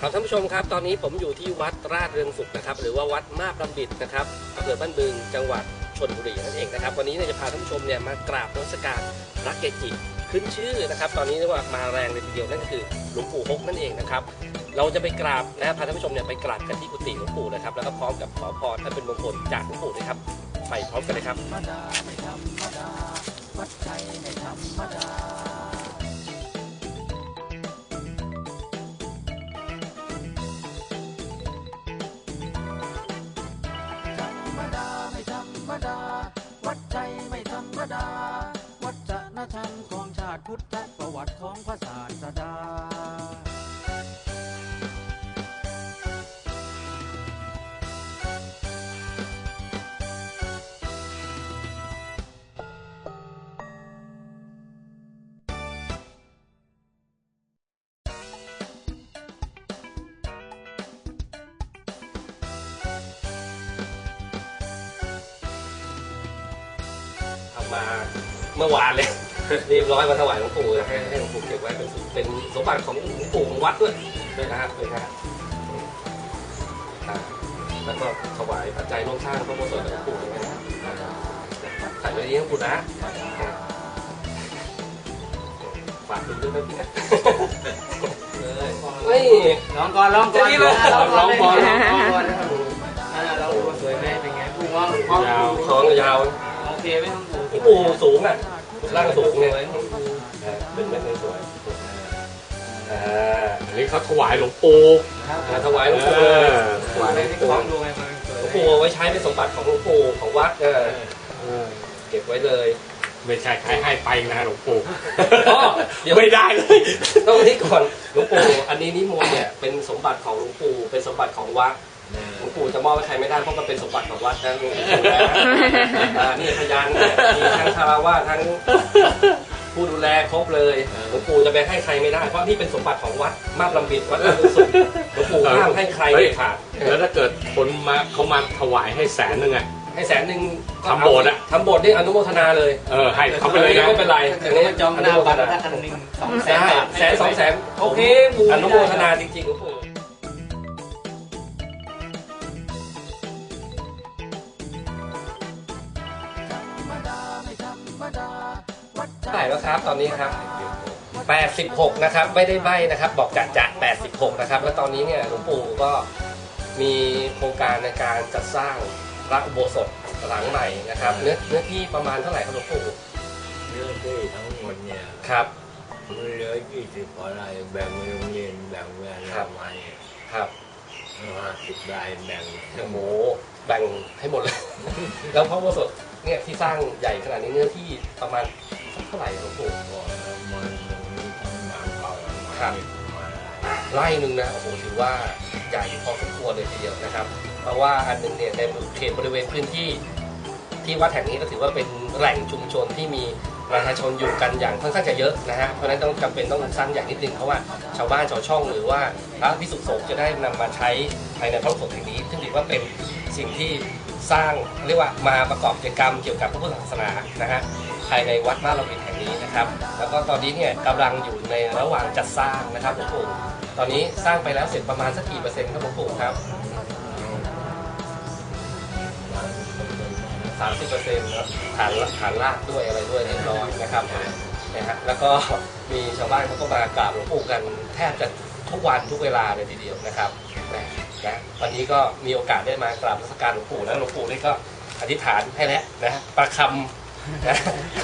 ครับท่านผู้ชมครับตอนนี้ผมอยู่ที่วัดราชเรืองสุขนะครับ หรือว่าวัดมาบลำบิดนะครับอำเภอบ้านบึงจังหวัดชนบุรีนั่นเองนะครับ วันนี้เนี่ยจะพาท่านผู้ชมเนี่ยมากราบนมัสการพระเกจิขึ้นชื่อนะครับ ตอนนี้เรียกว่ามาแรงเลยทีเดียวนั่นก็คือหลวงปู่ฮกนั่นเองนะครับ เราจะไปกราบนะพาท่านผู้ชมเนี่ยไปกราบกันที่กุฏิหลวงปู่นะครับ แล้วก็พร้อมกับขอพรท่านเป็นมงคลจากหลวงปู่นะครับไปพร้อมกันเลยครับ ธรรมดาไม่ธรรมดาวัดใจไม่ธรรมดา พุทธประวัติของพระศาสดาทำมาเมื่อวานเลย รียบร้อยมาถวายหลวงปู่นะให้ให้หลวงปู่เก็บไว้เป็นเป็นสมบัติของหลวงปู่ของวัดด้วยด้วยนะครับด้วยนะครับแล้วก็ถวายปัจจัยร่วมสร้างพระโบสถ์หลวงปู่ด้วยนะใส่ไว้ที่หลวงปู่นะฝากดูด้วยนะพี่นะเฮ้ยลองก่อนลองก่อนจะดีไหมลองก่อนลองก่อนลองก่อนนะครับอ่าเราสวยไหมเป็นไงปูมองมองยาวท้องยาวโอเคไมครับหลวงปู่สูงอะ ร่างสูงเลยอ่าเป็นเม็ดสวยอ่าอันนี้เขาถวายหลวงปู่อ่าถวายหลวงปู่เลยหวานเลยที่คล้องดูไงมันสวยหลวงปู่เอาไว้ใช้เป็นสมบัติของหลวงปู่ของวัดเออเออเก็บไว้เลย ไม่ใช่ใครให้ไปนะหลวงปู่อ๋อเดี๋ยวไม่ได้เลยต้องที่ก่อนหลวงปู่อันนี้นิมนต์เนี่ยเป็นสมบัติของหลวงปู่เป็นสมบัติของวัด หลวงปู่จะมอบให้ใครไม่ได้เพราะมันเป็นสมบัติของวัดนะหลวงปู่นะอ่านี่พยานเนี่ยมีทั้งคารวะทั้งผู้ดูแลครบเลยหลวงปู่จะไปให้ใครไม่ได้เพราะนี่เป็นสมบัติของวัดมาบลำบิดวัดราชสุขหลวงปู่ห้ามให้ใครเด็ดขาดแล้วถ้าเกิดคนมาเขามาถวายให้แสนหนึ่งอะให้แสนหนึ่งก็ทำโบสถ์อะทำโบสถ์นี่อนุโมทนาเลยเออให้เขาไปเลยนะไม่เป็นไรแต่ว่าจองหน้าบัตรถ้าคันหนึ่งสองแสนบาทแสนสองแสนโอเคอนุโมทนาจริงๆหลวงปู่ ท่าไหร่แล้วครับตอนนี้ครับ 86 นะครับ ไม่ได้ใบนะครับ บอกจัดจัด86 นะครับ แล้วตอนนี้เนี่ยหลวงปู่ก็มีโครงการในการจัดสร้างพระอุโบสถหลังใหม่นะครับ เนื้อเนื้อที่ประมาณเท่าไหร่ครับหลวงปู่เรื่องที่ทั้งหมดเนี่ยครับมันเหลือยี่สิบกว่าไร่แบ่งโรงเรียนแบ่งงานครับทำมาเนี่ยครับห้าสิบไร่แบ่งโอ้โหแบ่งให้หมดเลย แล้วพระอุโบสถเนี่ยที่สร้างใหญ่ขนาดนี้เนื้อที่ประมาณสักเท่าไหร่หลวงปู่ก่อนมันตรงนี้ทั้งน้ำเก่าแล้วมาครับเนี่ยมาไล่หนึ่งนะโอ้โหถือว่าใหญ่พอสมควรเลยทีเดียวนะครับ เพราะว่าอันหนึ่งเนี่ยในเขตบริเวณพื้นที่ ที่วัดแห่งนี้ก็ถือว่าเป็นแหล่งชุมชนที่มีประชาชนอยู่กันอย่างค่อนข้างจะเยอะนะฮะเพราะฉะนั้นต้องจำเป็นต้องสร้างอย่างนิดนึงเพราะว่าชาวบ้านชาวช่องหรือว่าพระพิสุสงฆ์จะได้นำมาใช้ภายในพระอุโบสถแห่งนี้ ซึ่งถือว่าเป็นสิ่งที่สร้างเรียกว่ามาประกอบกิจกรรมเกี่ยวกับพระพุทธศาสนานะฮะภายในวัดมาลาวินแห่งนี้นะครับ แล้วก็ตอนนี้เนี่ยกำลังอยู่ในระหว่างจัดสร้างนะครับหลวงปู่ตอนนี้สร้างไปแล้วเสร็จประมาณสักกี่เปอร์เซ็นต์ครับหลวงปู่ครับ 30เปอร์เซ็นต์แล้วฐานฐานรากด้วยอะไรด้วยเรียบร้อยนะครับนะฮะแล้วก็มีชาวบ้านเขาก็มากราบหลวงปู่กันแทบจะทุกวันทุกเวลาเลยทีเดียวนะครับนะนะวันนี้ก็มีโอกาสได้มากราบนมัสการหลวงปู่แล้วหลวงปู่นี่ก็อธิษฐานให้แล้วนะประคำนะ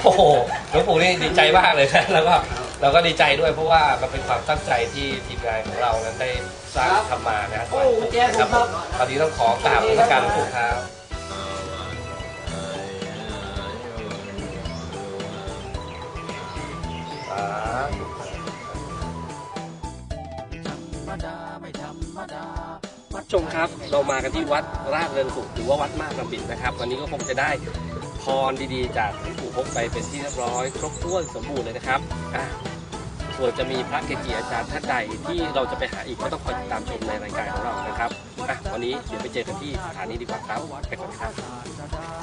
โอ้โหหลวงปู่นี่ดีใจมากเลยนะแล้วก็เราก็ดีใจด้วยเพราะว่ามันเป็นความตั้งใจที่ทีมงานของเรานั้นได้สร้างทำมานะโอ้แจ๊คครับคผรับมตอนนี้ต้องขอกราบนมัสการหลวงปู่ครับ ชมครับเรามากันที่วัดราชเรือนสุขหรือว่าวัดมากลำบิดนะครับ วันนี้ก็คงจะได้พรดีๆ จากหลวงปู่พกไปเป็นที่เรียบร้อย ครบถ้วนสมบูรณ์เลยนะครับอะส่วนจะมีพระเกจิอาจารย์ท่านใดที่เราจะไปหาอีกก็ต้องคอยติดตามชมในรายการของเรานะครับอะวันนี้เดี๋ยวไปเจอกันที่สถานีดีกว่าครับไปก่อนครับ